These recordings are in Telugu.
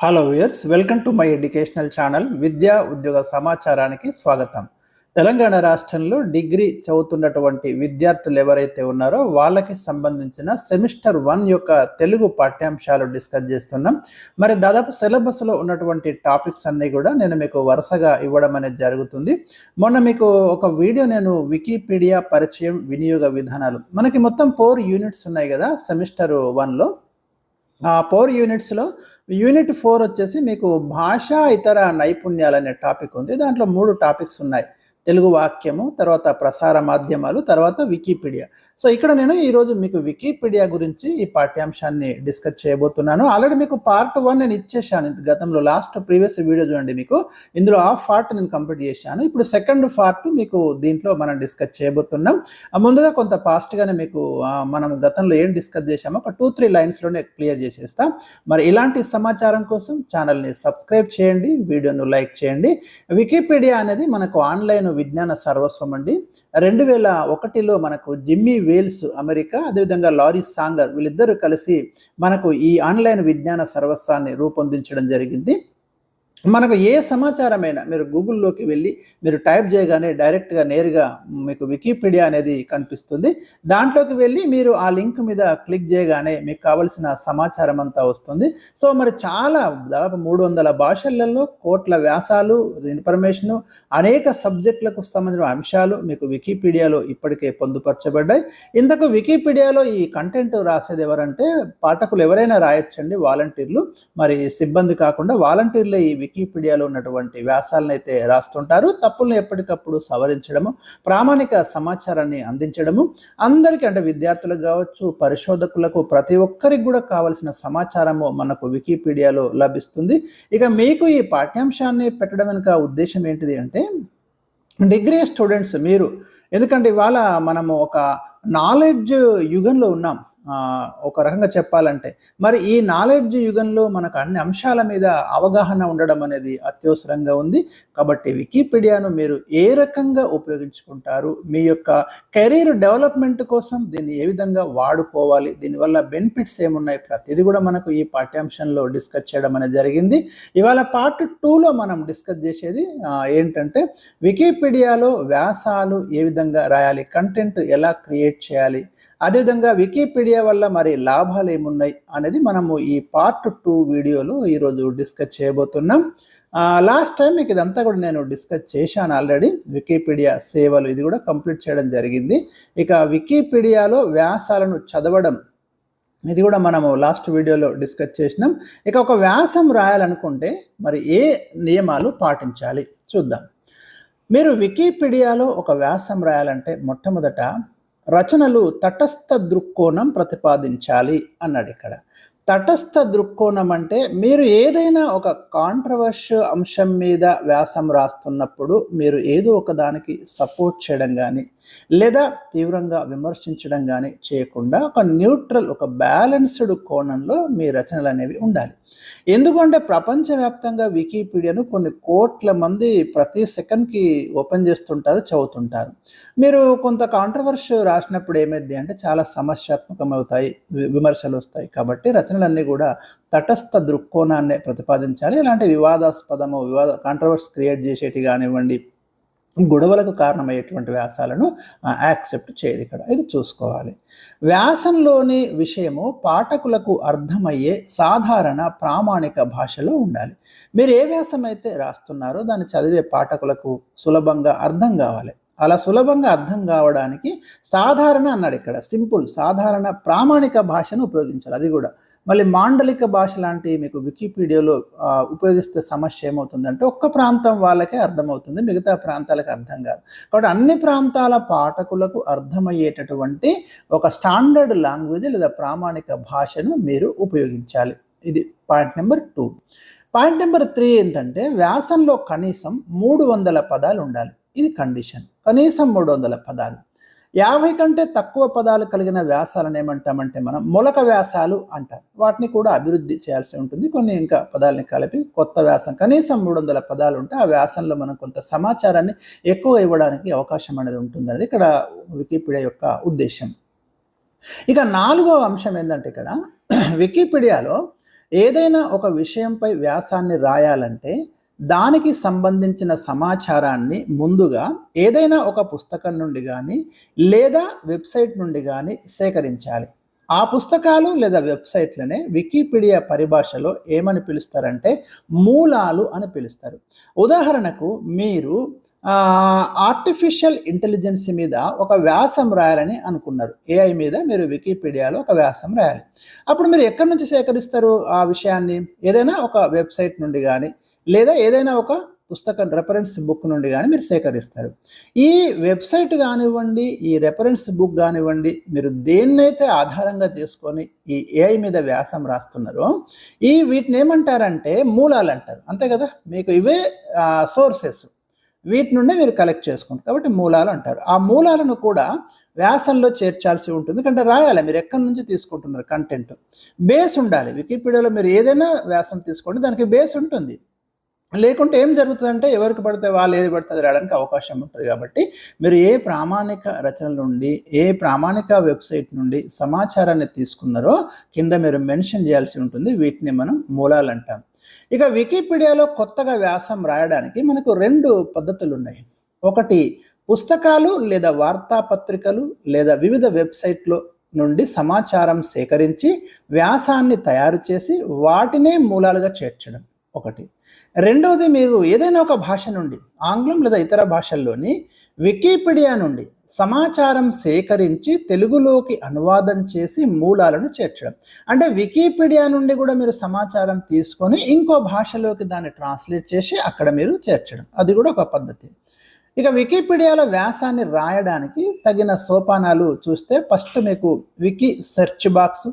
Hello viewers welcome to my educational channel విద్యా ఉద్యోగ సమాచారానికి స్వాగతం తెలంగాణ రాష్ట్రంలో డిగ్రీ చదువుతున్నటువంటి విద్యార్థులు ఎవరైతే ఉన్నారో వాళ్ళకి సంబంధించిన సెమిస్టర్ వన్ యొక్క తెలుగు పాఠ్యాంశాలు డిస్కస్ చేస్తున్నాం. మరి దాదాపు సిలబస్లో ఉన్నటువంటి టాపిక్స్ అన్నీ కూడా నేను మీకు వరుసగా ఇవ్వడం అనేది జరుగుతుంది. మొన్న మీకు ఒక వీడియో నేను వికీపీడియా పరిచయం వినియోగ విధానాలు. మనకి మొత్తం ఫోర్ యూనిట్స్ ఉన్నాయి కదా సెమిస్టర్ వన్లో. ఫోర్ యూనిట్స్లో యూనిట్ ఫోర్ వచ్చేసి మీకు భాష ఇతర నైపుణ్యాలు అనే టాపిక్ ఉంది. దాంట్లో మూడు టాపిక్స్ ఉన్నాయి. తెలుగు వాక్యము తర్వాత ప్రసార మాధ్యమాలు తర్వాత వికీపీడియా. సో ఇక్కడ నేను ఈరోజు మీకు వికీపీడియా గురించి ఈ పాఠ్యాంశాన్ని డిస్కస్ చేయబోతున్నాను. ఆల్రెడీ మీకు పార్ట్ వన్ నేను ఇచ్చేసాను గతంలో లాస్ట్ ప్రీవియస్ వీడియో చూడండి మీకు. ఇందులో ఆ పార్ట్ నేను కంప్లీట్ చేశాను. ఇప్పుడు సెకండ్ పార్ట్ మీకు దీంట్లో మనం డిస్కస్ చేయబోతున్నాం. ఆ ముందుగా కొంత ఫాస్ట్గానే మీకు మనం గతంలో ఏం డిస్కస్ చేశామో ఒక టూ త్రీ లైన్స్లోనే క్లియర్ చేసేస్తాం. మరి ఇలాంటి సమాచారం కోసం ఛానల్ని సబ్స్క్రైబ్ చేయండి. వీడియోను లైక్ చేయండి. వికీపీడియా అనేది మనకు ఆన్లైన్ విజ్ఞాన సర్వస్వం అండి. రెండు వేల ఒకటిలో మనకు జిమ్మీ వేల్స్ అమెరికా అదేవిధంగా లారీ సాంగర్ వీళ్ళిద్దరూ కలిసి మనకు ఈ ఆన్లైన్ విజ్ఞాన సర్వస్వాన్ని రూపొందించడం జరిగింది. మనకు ఏ సమాచారమైనా మీరు గూగుల్లోకి వెళ్ళి మీరు టైప్ చేయగానే డైరెక్ట్గా నేరుగా మీకు వికీపీడియా అనేది కనిపిస్తుంది. దాంట్లోకి వెళ్ళి మీరు ఆ లింక్ మీద క్లిక్ చేయగానే మీకు కావలసిన సమాచారం అంతా వస్తుంది. సో మరి చాలా దాదాపు మూడు వందల భాషలలో కోట్ల వ్యాసాలు ఇన్ఫర్మేషను అనేక సబ్జెక్టులకు సంబంధించిన అంశాలు మీకు వికీపీడియాలో ఇప్పటికే పొందుపరచబడ్డాయి. ఇంతకు వికీపీడియాలో ఈ కంటెంట్ రాసేది ఎవరంటే పాఠకులు ఎవరైనా రాయొచ్చండి వాలంటీర్లు. మరి సిబ్బంది కాకుండా వాలంటీర్లే ఈ వికీపీడియాలో ఉన్నటువంటి వ్యాసాలను అయితే రాస్తుంటారు. తప్పులను ఎప్పటికప్పుడు సవరించడము ప్రామాణిక సమాచారాన్ని అందించడము అందరికీ అంటే విద్యార్థులకు కావచ్చు పరిశోధకులకు ప్రతి ఒక్కరికి కూడా కావలసిన సమాచారము మనకు వికీపీడియాలో లభిస్తుంది. ఇక మీకు ఈ పాఠ్యాంశాన్ని పెట్టడం వెనుక ఉద్దేశం ఏంటిది అంటే డిగ్రీ స్టూడెంట్స్ మీరు ఎందుకంటే ఇవాళ మనము ఒక నాలెడ్జ్ యుగంలో ఉన్నాం. ఒక రకంగా చెప్పాలంటే మరి ఈ నాలెడ్జ్ యుగంలో మనకు అన్ని అంశాల మీద అవగాహన ఉండడం అనేది అత్యవసరంగా ఉంది. కాబట్టి వికీపీడియాను మీరు ఏ రకంగా ఉపయోగించుకుంటారు? మీ యొక్క కెరీర్ డెవలప్మెంట్ కోసం దీన్ని ఏ విధంగా వాడుకోవాలి? దీనివల్ల బెనిఫిట్స్ ఏమున్నాయి? ప్రతిదీ కూడా మనకు ఈ పాఠ్యాంశంలో డిస్కస్ చేయడం అనేది జరిగింది. ఇవాళ పార్ట్ టూలో మనం డిస్కస్ చేసేది ఏంటంటే వికీపీడియాలో వ్యాసాలు ఏ విధంగా రాయాలి? కంటెంట్ ఎలా క్రియేట్ చేయాలి? అదేవిధంగా వికీపీడియా వల్ల మరి లాభాలు ఏమున్నాయి అనేది మనము ఈ పార్ట్ టూ వీడియోలో ఈరోజు డిస్కస్ చేయబోతున్నాం. లాస్ట్ టైం మీకు ఇదంతా కూడా నేను డిస్కస్ చేశాను ఆల్రెడీ. వికీపీడియా సేవలు ఇది కూడా కంప్లీట్ చేయడం జరిగింది. ఇక వికీపీడియాలో వ్యాసాలను చదవడం ఇది కూడా మనము లాస్ట్ వీడియోలో డిస్కస్ చేసినాం. ఇక ఒక వ్యాసం రాయాలనుకుంటే మరి ఏ నియమాలు పాటించాలి? చూద్దాం. మీరు వికీపీడియాలో ఒక వ్యాసం రాయాలంటే మొట్టమొదట రచనలు తటస్థ దృక్కోణం ప్రతిపాదించాలి అన్నాడు ఇక్కడ. తటస్థ దృక్కోణం అంటే మీరు ఏదైనా ఒక కాంట్రవర్షియల్ అంశం మీద వ్యాసం రాస్తున్నప్పుడు మీరు ఏదో ఒక దానికి సపోర్ట్ చేయడం కానీ లేదా తీవ్రంగా విమర్శించడం కానీ చేయకుండా ఒక న్యూట్రల్ ఒక బ్యాలెన్స్డ్ కోణంలో మీ రచనలు అనేవి ఉండాలి. ఎందుకంటే ప్రపంచవ్యాప్తంగా వికీపీడియాను కొన్ని కోట్ల మంది ప్రతి సెకండ్కి ఓపెన్ చేస్తుంటారు చదువుతుంటారు. మీరు కొంత కాంట్రవర్షి రాసినప్పుడు ఏమైంది అంటే చాలా సమస్యాత్మకమవుతాయి వి- విమర్శలు వస్తాయి కాబట్టి రచనలన్నీ కూడా తటస్థ దృక్కోణాన్ని ప్రతిపాదించాలి. ఇలాంటి వివాదాస్పదము వివాద కాంట్రవర్స్ క్రియేట్ చేసేటి కానివ్వండి గొడవలకు కారణమయ్యేటువంటి వ్యాసాలను యాక్సెప్ట్ చేయదు ఇక్కడ. ఇది చూసుకోవాలి. వ్యాసంలోని విషయము పాఠకులకు అర్థమయ్యే సాధారణ ప్రామాణిక భాషలో ఉండాలి. మీరు ఏ వ్యాసం అయితే రాస్తున్నారో దాన్ని చదివే పాఠకులకు సులభంగా అర్థం కావాలి. అలా సులభంగా అర్థం కావడానికి సాధారణ అన్నాడు ఇక్కడ సింపుల్ సాధారణ ప్రామాణిక భాషను ఉపయోగించాలి. అది కూడా మళ్ళీ మాండలిక భాష లాంటి మీకు వికీపీడియాలో ఉపయోగిస్తే సమస్య ఏమవుతుందంటే ఒక్క ప్రాంతం వాళ్ళకే అర్థమవుతుంది మిగతా ప్రాంతాలకు అర్థం కాదు. కాబట్టి అన్ని ప్రాంతాల పాఠకులకు అర్థమయ్యేటటువంటి ఒక స్టాండర్డ్ లాంగ్వేజ్ లేదా ప్రామాణిక భాషను మీరు ఉపయోగించాలి. ఇది point number two. Point number three ఏంటంటే వ్యాసంలో కనీసం మూడు వందల పదాలు ఉండాలి. ఇది కండిషన్. కనీసం మూడు వందల పదాలు. యాభై కంటే తక్కువ పదాలు కలిగిన వ్యాసాలను ఏమంటామంటే మనం మొలక వ్యాసాలు అంటాం. వాటిని కూడా అభివృద్ధి చేయాల్సి ఉంటుంది. కొన్ని ఇంకా పదాలని కలిపి కొత్త వ్యాసం కనీసం మూడు వందల పదాలు ఉంటే ఆ వ్యాసంలో మనం కొంత సమాచారాన్ని ఎక్కువ ఇవ్వడానికి అవకాశం అనేది ఉంటుంది అనేది ఇక్కడ వికీపీడియా యొక్క ఉద్దేశం. ఇక నాలుగవ అంశం ఏంటంటే ఇక్కడ వికీపీడియాలో ఏదైనా ఒక విషయంపై వ్యాసాన్ని రాయాలంటే దానికి సంబంధించిన సమాచారాన్ని ముందుగా ఏదైనా ఒక పుస్తకం నుండి కానీ లేదా వెబ్సైట్ నుండి కానీ సేకరించాలి. ఆ పుస్తకాలు లేదా వెబ్సైట్లనే వికీపీడియా పరిభాషలో ఏమని పిలుస్తారంటే మూలాలు అని పిలుస్తారు. ఉదాహరణకు మీరు ఆర్టిఫిషియల్ ఇంటెలిజెన్స్ మీద ఒక వ్యాసం రాయాలని అనుకున్నారు. ఏఐ మీద మీరు వికీపీడియాలో ఒక వ్యాసం రాయాలి. అప్పుడు మీరు ఎక్కడి నుంచి సేకరిస్తారు ఆ విషయాన్ని? ఏదైనా ఒక వెబ్సైట్ నుండి కానీ లేదా ఏదైనా ఒక పుస్తకం రెఫరెన్స్ బుక్ నుండి కానీ మీరు సేకరిస్తారు. ఈ వెబ్సైట్ కానివ్వండి ఈ రెఫరెన్స్ బుక్ కానివ్వండి మీరు దేన్నైతే ఆధారంగా చేసుకొని ఈ ఏఐ మీద వ్యాసం రాస్తున్నారో ఈ వీటిని ఏమంటారంటే మూలాలు అంటారు. అంతే కదా? మీకు ఇవే సోర్సెస్ వీటి నుండే మీరు కలెక్ట్ చేసుకుంటారు. కాబట్టి మూలాలు అంటారు. ఆ మూలాలను కూడా వ్యాసంలో చేర్చాల్సి ఉంటుంది. ఎందుకంటే రాయాలి మీరు ఎక్కడి నుంచి తీసుకుంటున్నారు కంటెంట్ బేస్ ఉండాలి. వికీపీడియాలో మీరు ఏదైనా వ్యాసం తీసుకోండి దానికి బేస్ ఉంటుంది. లేకుంటే ఏం జరుగుతుందంటే ఎవరికి పడితే వాళ్ళు ఏది పడితే రావడానికి అవకాశం ఉంటుంది కాబట్టి మీరు ఏ ప్రామాణిక రచనల నుండి ఏ ప్రామాణిక వెబ్సైట్ నుండి సమాచారాన్ని తీసుకున్నారో కింద మీరు మెన్షన్ చేయాల్సి ఉంటుంది. వీటిని మనం మూలాలు అంటాం. ఇక వికీపీడియాలో కొత్తగా వ్యాసం రాయడానికి మనకు రెండు పద్ధతులు ఉన్నాయి. ఒకటి పుస్తకాలు లేదా వార్తాపత్రికలు లేదా వివిధ వెబ్సైట్లో నుండి సమాచారం సేకరించి వ్యాసాన్ని తయారు చేసి వాటినే మూలాలుగా చేర్చడం. ఒకటి రెండవది మీరు ఏదైనా ఒక భాష నుండి ఆంగ్లం లేదా ఇతర భాషల్లోని వికీపీడియా నుండి సమాచారం సేకరించి తెలుగులోకి అనువాదం చేసి మూలాలను చేర్చడం. అంటే వికీపీడియా నుండి కూడా మీరు సమాచారం తీసుకొని ఇంకో భాషలోకి దాన్ని ట్రాన్స్లేట్ చేసి అక్కడ మీరు చేర్చడం. అది కూడా ఒక పద్ధతి. ఇక వికీపీడియాలో వ్యాసాన్ని రాయడానికి తగిన సోపానాలు చూస్తే ఫస్ట్ మీకు వికీ సెర్చ్ బాక్స్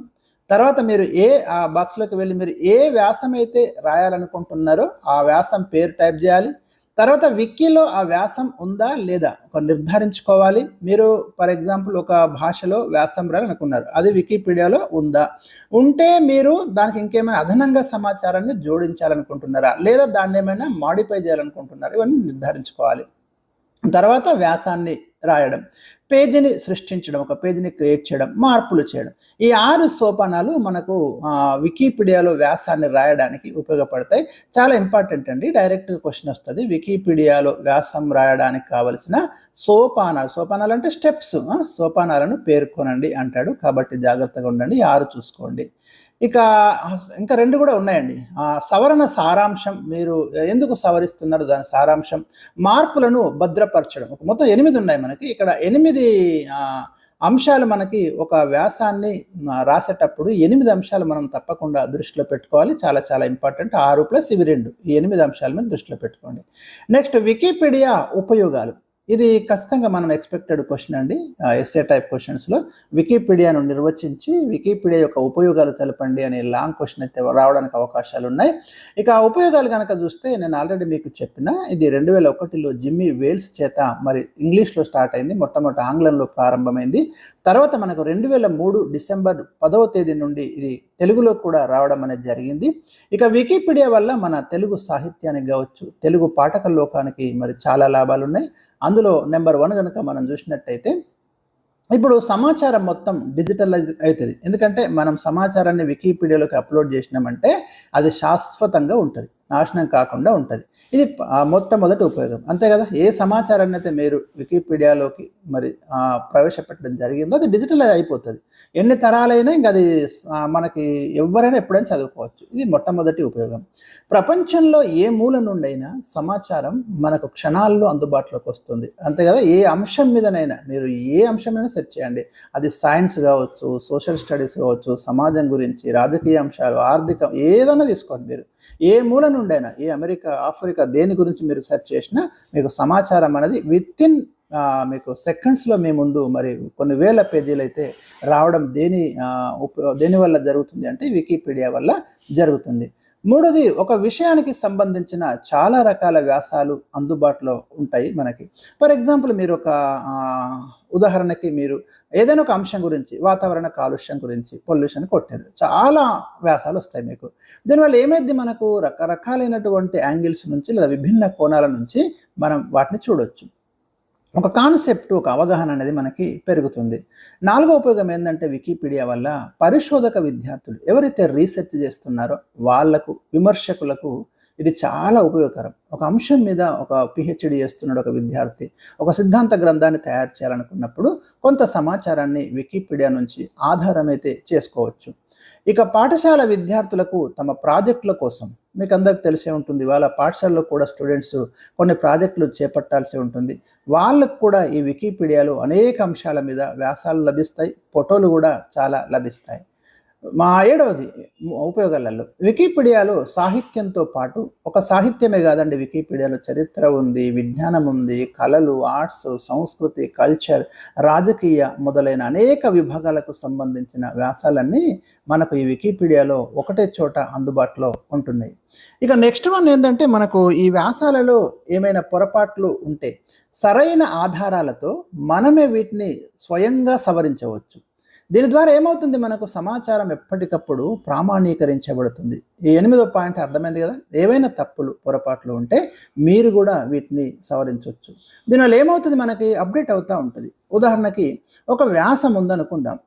తర్వాత మీరు ఏ ఆ బాక్స్లోకి వెళ్ళి మీరు ఏ వ్యాసం అయితే రాయాలనుకుంటున్నారో ఆ వ్యాసం పేరు టైప్ చేయాలి. తర్వాత విక్కీలో ఆ వ్యాసం ఉందా లేదా ఒక నిర్ధారించుకోవాలి. మీరు ఫర్ ఎగ్జాంపుల్ ఒక భాషలో వ్యాసం రాయాలనుకున్నారు. అది వికీపీడియాలో ఉందా? ఉంటే మీరు దానికి ఇంకేమైనా అదనంగా సమాచారాన్ని జోడించాలనుకుంటున్నారా? లేదా దాన్ని ఏమైనా మాడిఫై చేయాలనుకుంటున్నారా? ఇవన్నీ నిర్ధారించుకోవాలి. తర్వాత వ్యాసాన్ని రాయడం పేజీని సృష్టించడం ఒక పేజీని క్రియేట్ చేయడం మార్పులు చేయడం. ఈ ఆరు సోపానాలు మనకు వికీపీడియాలో వ్యాసాన్ని రాయడానికి ఉపయోగపడతాయి. చాలా ఇంపార్టెంట్ అండి. డైరెక్ట్ క్వశ్చన్ వస్తుంది. వికీపీడియాలో వ్యాసం రాయడానికి కావలసిన సోపానాలు సోపానాలు అంటే స్టెప్స్ సోపానాలను పేర్కొనండి అంటాడు. కాబట్టి జాగ్రత్తగా ఉండండి. ఆరు చూసుకోండి. ఇక ఇంకా రెండు కూడా ఉన్నాయండి. సవరణ సారాంశం మీరు ఎందుకు సవరిస్తున్నారు? దాని సారాంశం మార్పులను భద్రపరచడం. ఒక మొత్తం ఎనిమిది ఉన్నాయి మనకి. ఇక్కడ ఎనిమిది అంశాలు మనకి ఒక వ్యాసాన్ని రాసేటప్పుడు ఎనిమిది అంశాలు మనం తప్పకుండా దృష్టిలో పెట్టుకోవాలి. చాలా చాలా ఇంపార్టెంట్. ఆరు ప్లస్ ఇవి రెండు. ఈ ఎనిమిది అంశాల మీద దృష్టిలో పెట్టుకోండి. నెక్స్ట్ వికీపీడియా ఉపయోగాలు. ఇది ఖచ్చితంగా మనం ఎక్స్పెక్టెడ్ క్వశ్చన్ అండి. ఎస్ఏ టైప్ క్వశ్చన్స్లో వికీపీడియాను నిర్వచించి వికీపీడియా యొక్క ఉపయోగాలు తెలపండి అనే లాంగ్ క్వశ్చన్ అయితే రావడానికి అవకాశాలు ఉన్నాయి. ఇక ఆ ఉపయోగాలు కనుక చూస్తే నేను ఆల్రెడీ మీకు చెప్పిన ఇది రెండు వేల ఒకటిలో జిమ్మీ వేల్స్ చేత మరి ఇంగ్లీష్లో స్టార్ట్ అయింది. మొట్టమొదటి ఆంగ్లంలో ప్రారంభమైంది. తర్వాత మనకు రెండు వేల మూడు డిసెంబర్ పదవ తేదీ నుండి ఇది తెలుగులో కూడా రావడం అనేది జరిగింది. ఇక వికీపీడియా వల్ల మన తెలుగు సాహిత్యానికి కావచ్చు తెలుగు పాఠక లోకానికి మరి చాలా లాభాలు ఉన్నాయి. అందులో నెంబర్ వన్ కనుక మనం చూసినట్టయితే ఇప్పుడు సమాచారం మొత్తం డిజిటలైజ్ అవుతుంది. ఎందుకంటే మనం సమాచారాన్ని వికీపీడియాలోకి అప్లోడ్ చేసినామంటే అది శాశ్వతంగా ఉంటుంది. నాశనం కాకుండా ఉంటుంది. ఇది మొట్టమొదటి ఉపయోగం. అంతే కదా? ఏ సమాచారాన్ని అయితే మీరు వికీపీడియాలోకి మరి ప్రవేశపెట్టడం జరిగిందో అది డిజిటల్ అయిపోతుంది. ఎన్ని తరాలైనా ఇంకా అది మనకి ఎవరైనా ఎప్పుడైనా చదువుకోవచ్చు. ఇది మొట్టమొదటి ఉపయోగం. ప్రపంచంలో ఏ మూల నుండైనా సమాచారం మనకు క్షణాల్లో అందుబాటులోకి వస్తుంది. అంతే కదా? ఏ అంశం మీదనైనా మీరు ఏ అంశమైనా సెర్చ్ చేయండి. అది సైన్స్ కావచ్చు సోషల్ స్టడీస్ కావచ్చు సమాజం గురించి రాజకీయ అంశాలు ఆర్థికం ఏదైనా తీసుకోండి మీరు. ఏ మూల నుండైనా ఏ అమెరికా ఆఫ్రికా దేని గురించి మీరు సెర్చ్ చేసినా మీకు సమాచారం అనేది విత్ ఇన్ మీకు సెకండ్స్లో మీ ముందు మరి కొన్ని వేల పేజీలు అయితే రావడం దేని దేని వల్ల జరుగుతుంది అంటే వికీపీడియా వల్ల జరుగుతుంది. మూడోది ఒక విషయానికి సంబంధించిన చాలా రకాల వ్యాసాలు అందుబాటులో ఉంటాయి మనకి. ఫర్ ఎగ్జాంపుల్ మీరు ఒక ఉదాహరణకి మీరు ఏదైనా ఒక అంశం గురించి వాతావరణ కాలుష్యం గురించి పొల్యూషన్ కొట్టారు. చాలా వ్యాసాలు వస్తాయి మీకు. దీనివల్ల ఏమైంది మనకు? రకరకాలైనటువంటి యాంగిల్స్ నుంచి లేదా విభిన్న కోణాల నుంచి మనం వాటిని చూడొచ్చు. ఒక కాన్సెప్ట్ ఒక అవగాహన అనేది మనకి పెరుగుతుంది. నాలుగో ఉపయోగం ఏంటంటే వికీపీడియా వల్ల పరిశోధక విద్యార్థులు ఎవరైతే రీసెర్చ్ చేస్తున్నారో వాళ్ళకు విమర్శకులకు ఇది చాలా ఉపయోగకరం. ఒక అంశం మీద ఒక పిహెచ్డి చేస్తున్నాడు ఒక విద్యార్థి ఒక సిద్ధాంత గ్రంథాన్ని తయారు చేయాలనుకున్నప్పుడు కొంత సమాచారాన్ని వికీపీడియా నుంచి ఆధారమైతే చేసుకోవచ్చు. ఇక పాఠశాల విద్యార్థులకు తమ ప్రాజెక్టుల కోసం మీకు అందరికి తెలిసే ఉంటుంది వాళ్ళ పాఠశాలలో కూడా స్టూడెంట్స్ కొన్ని ప్రాజెక్టులు చేపట్టాల్సి ఉంటుంది. వాళ్ళకు కూడా ఈ వికీపీడియాలో అనేక అంశాల మీద వ్యాసాలు లభిస్తాయి ఫోటోలు కూడా చాలా లభిస్తాయి. మా ఏడవది ఉపయోగాలలో వికీపీడియాలో సాహిత్యంతో పాటు ఒక సాహిత్యమే కాదండి. వికీపీడియాలో చరిత్ర ఉంది విజ్ఞానం ఉంది కళలు ఆర్ట్స్ సంస్కృతి కల్చర్ రాజకీయ మొదలైన అనేక విభాగాలకు సంబంధించిన వ్యాసాలన్నీ మనకు ఈ వికీపీడియాలో ఒకటే చోట అందుబాటులో ఉంటున్నాయి. ఇక నెక్స్ట్ వన్ ఏంటంటే మనకు ఈ వ్యాసాలలో ఏమైనా పొరపాట్లు ఉంటే సరైన ఆధారాలతో మనమే వీటిని స్వయంగా సవరించవచ్చు. దీని ద్వారా ఏమవుతుంది? మనకు సమాచారం ఎప్పటికప్పుడు ప్రామాణీకరించబడుతుంది. ఈ ఎనిమిదో పాయింట్ అర్థమైంది కదా? ఏవైనా తప్పులు పొరపాట్లు ఉంటే మీరు కూడా వీటిని సవరించవచ్చు దీనివల్ల ఏమవుతుంది? మనకి అప్డేట్ అవుతూ ఉంటుంది. ఉదాహరణకి ఒక వ్యాసం ఉందనుకుందాం.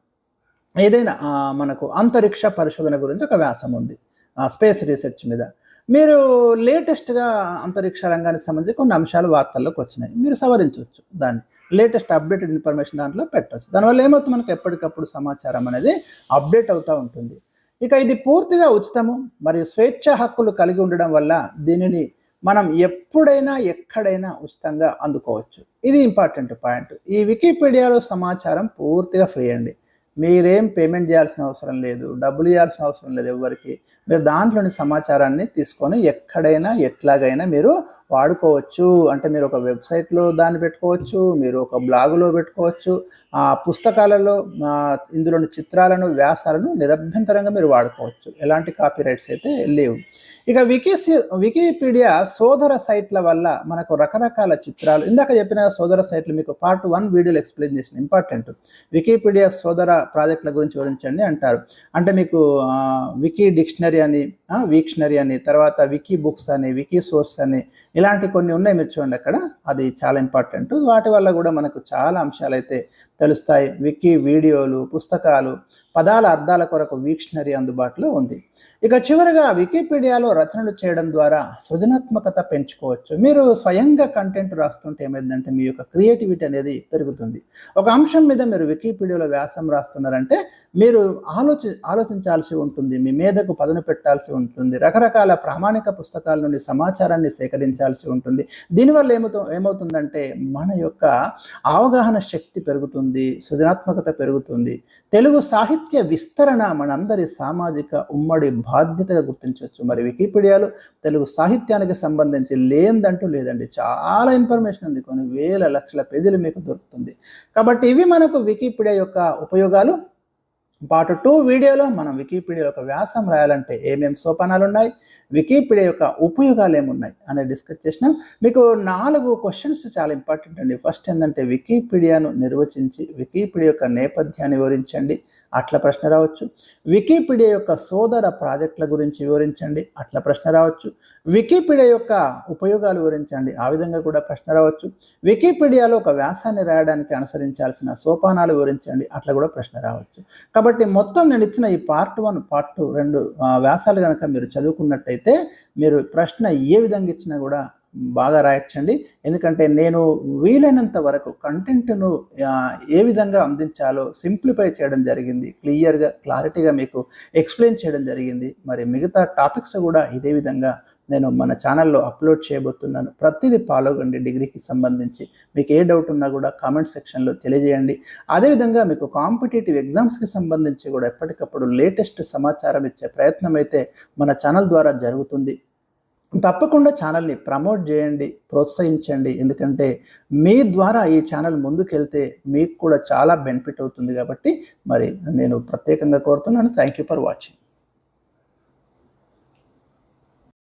ఏదైనా మనకు అంతరిక్ష పరిశోధన గురించి ఒక వ్యాసం ఉంది. స్పేస్ రీసెర్చ్ మీద. మీరు లేటెస్ట్గా అంతరిక్ష రంగానికి సంబంధించి కొన్ని అంశాలు వార్తల్లోకి వచ్చినాయి. మీరు సవరించవచ్చు దాన్ని. లేటెస్ట్ అప్డేటెడ్ ఇన్ఫర్మేషన్ దాంట్లో పెట్టవచ్చు దానివల్ల ఏమవుతుంది? మనకు ఎప్పటికప్పుడు సమాచారం అనేది అప్డేట్ అవుతూ ఉంటుంది. ఇక ఇది పూర్తిగా ఉచితము. మరియు స్వేచ్ఛ హక్కులు కలిగి ఉండడం వల్ల దీనిని మనం ఎప్పుడైనా ఎక్కడైనా ఉచితంగా అందుకోవచ్చు. ఇది ఇంపార్టెంట్ పాయింట్. ఈ వికీపీడియాలో సమాచారం పూర్తిగా ఫ్రీ అండి. మీరేం పేమెంట్ చేయాల్సిన అవసరం లేదు. డబ్బులు ఇవ్వాల్సిన అవసరం లేదు ఎవరికి. మీరు దాంట్లోని సమాచారాన్ని తీసుకొని ఎక్కడైనా ఎట్లాగైనా మీరు వాడుకోవచ్చు. అంటే మీరు ఒక వెబ్సైట్లో దాన్ని పెట్టుకోవచ్చు మీరు ఒక బ్లాగులో పెట్టుకోవచ్చు ఆ పుస్తకాలలో ఇందులోని చిత్రాలను వ్యాసాలను నిరభ్యంతరంగా మీరు వాడుకోవచ్చు. ఎలాంటి కాపీ రైట్స్ అయితే లేవు. ఇక వికీ వికీపీడియా సోదర సైట్ల వల్ల మనకు రకరకాల చిత్రాలు ఇందాక చెప్పిన సోదర సైట్లు మీకు పార్ట్ వన్ వీడియోలు ఎక్స్ప్లెయిన్ చేసిన ఇంపార్టెంట్. వికీపీడియా సోదర ప్రాజెక్టుల గురించి వివరించండి అంటారు. అంటే మీకు వికీ డిక్షనరీ అని వీక్షనరీ అని తర్వాత వికీ బుక్స్ అని వికీ సోర్స్ అని ఇలాంటి కొన్ని ఉన్నాయి మీరు చూడండి అక్కడ. అది చాలా ఇంపార్టెంట్ వాటి వల్ల కూడా మనకు చాలా అంశాలు అయితే తెలుస్తాయి. వికీ వీడియోలు పుస్తకాలు పదాల అర్థాల కొరకు వీక్షనరీ అందుబాటులో ఉంది. ఇక చివరిగా వికీపీడియాలో రచనలు చేయడం ద్వారా సృజనాత్మకత పెంచుకోవచ్చు. మీరు స్వయంగా కంటెంట్ రాస్తుంటే ఏమైందంటే మీ యొక్క క్రియేటివిటీ అనేది పెరుగుతుంది. ఒక అంశం మీద మీరు వికీపీడియాలో వ్యాసం రాస్తున్నారంటే మీరు ఆలోచి ఆలోచించాల్సి ఉంటుంది. మీ మీదకు పదను పెట్టాల్సి ఉంటుంది. రకరకాల ప్రామాణిక పుస్తకాల నుండి సమాచారాన్ని సేకరించాల్సి ఉంటుంది. దీనివల్ల ఏమవుతు ఏమవుతుందంటే మన యొక్క అవగాహన శక్తి పెరుగుతుంది. సృజనాత్మకత పెరుగుతుంది. తెలుగు సాహిత్య విస్తరణ మనందరి సామాజిక ఉమ్మడి బాధ్యతగా గుర్తించవచ్చు. మరి వికీపీడియాలో తెలుగు సాహిత్యానికి సంబంధించి లేదంటూ లేదండి. చాలా ఇన్ఫర్మేషన్ ఉంది. కొన్ని వేల లక్షల పేజీలు మీకు దొరుకుతుంది. కాబట్టి ఇవి మనకు వికీపీడియా యొక్క ఉపయోగాలు. పార్ట్ టూ వీడియోలో మనం వికీపీడియా యొక్క వ్యాసం రాయాలంటే ఏమేమి సోపానాలు ఉన్నాయి వికీపీడియా యొక్క ఉపయోగాలు ఏమున్నాయి? అనేది డిస్కస్ చేసినాం మీకు నాలుగు క్వశ్చన్స్ చాలా ఇంపార్టెంట్ అండి. ఫస్ట్ ఏంటంటే వికీపీడియాను నిర్వచించి వికీపీడియా యొక్క నేపథ్యాన్ని వివరించండి. అట్ల ప్రశ్న రావచ్చు. వికీపీడియా యొక్క సోదర ప్రాజెక్టుల గురించి వివరించండి అట్ల ప్రశ్న రావచ్చు. వికీపీడియా యొక్క ఉపయోగాలు వివరించండి ఆ విధంగా కూడా ప్రశ్న రావచ్చు. వికీపీడియాలో ఒక వ్యాసాన్ని రాయడానికి అనుసరించాల్సిన సోపానాలు వివరించండి అట్లా కూడా ప్రశ్న రావచ్చు. కాబట్టి మొత్తం నేను ఇచ్చిన ఈ పార్ట్ వన్ పార్ట్ టూ రెండు వ్యాసాలు కనుక మీరు చదువుకున్నట్టయితే మీరు ప్రశ్న ఏ విధంగా ఇచ్చినా కూడా బాగా రాయొచ్చండి. ఎందుకంటే నేను వీలైనంత వరకు కంటెంట్ను ఏ విధంగా అందించాలో సింప్లిఫై చేయడం జరిగింది. క్లియర్గా క్లారిటీగా మీకు ఎక్స్ప్లెయిన్ చేయడం జరిగింది. మరి మిగతా టాపిక్స్ కూడా ఇదే విధంగా నేను మన ఛానల్లో అప్లోడ్ చేయబోతున్నాను. ప్రతిదీ పాల్గొండి డిగ్రీకి సంబంధించి. మీకు ఏ డౌట్ ఉన్నా కూడా కామెంట్ సెక్షన్లో తెలియజేయండి. అదేవిధంగా మీకు కాంపిటేటివ్ ఎగ్జామ్స్కి సంబంధించి కూడా ఎప్పటికప్పుడు లేటెస్ట్ సమాచారం ఇచ్చే ప్రయత్నం అయితే మన ఛానల్ ద్వారా జరుగుతుంది. తప్పకుండా ఛానల్ని ప్రమోట్ చేయండి ప్రోత్సహించండి. ఎందుకంటే మీ ద్వారా ఈ ఛానల్ ముందుకెళ్తే మీకు కూడా చాలా బెనిఫిట్ అవుతుంది కాబట్టి మరి నేను ప్రత్యేకంగా కోరుతున్నాను. Thank you for watching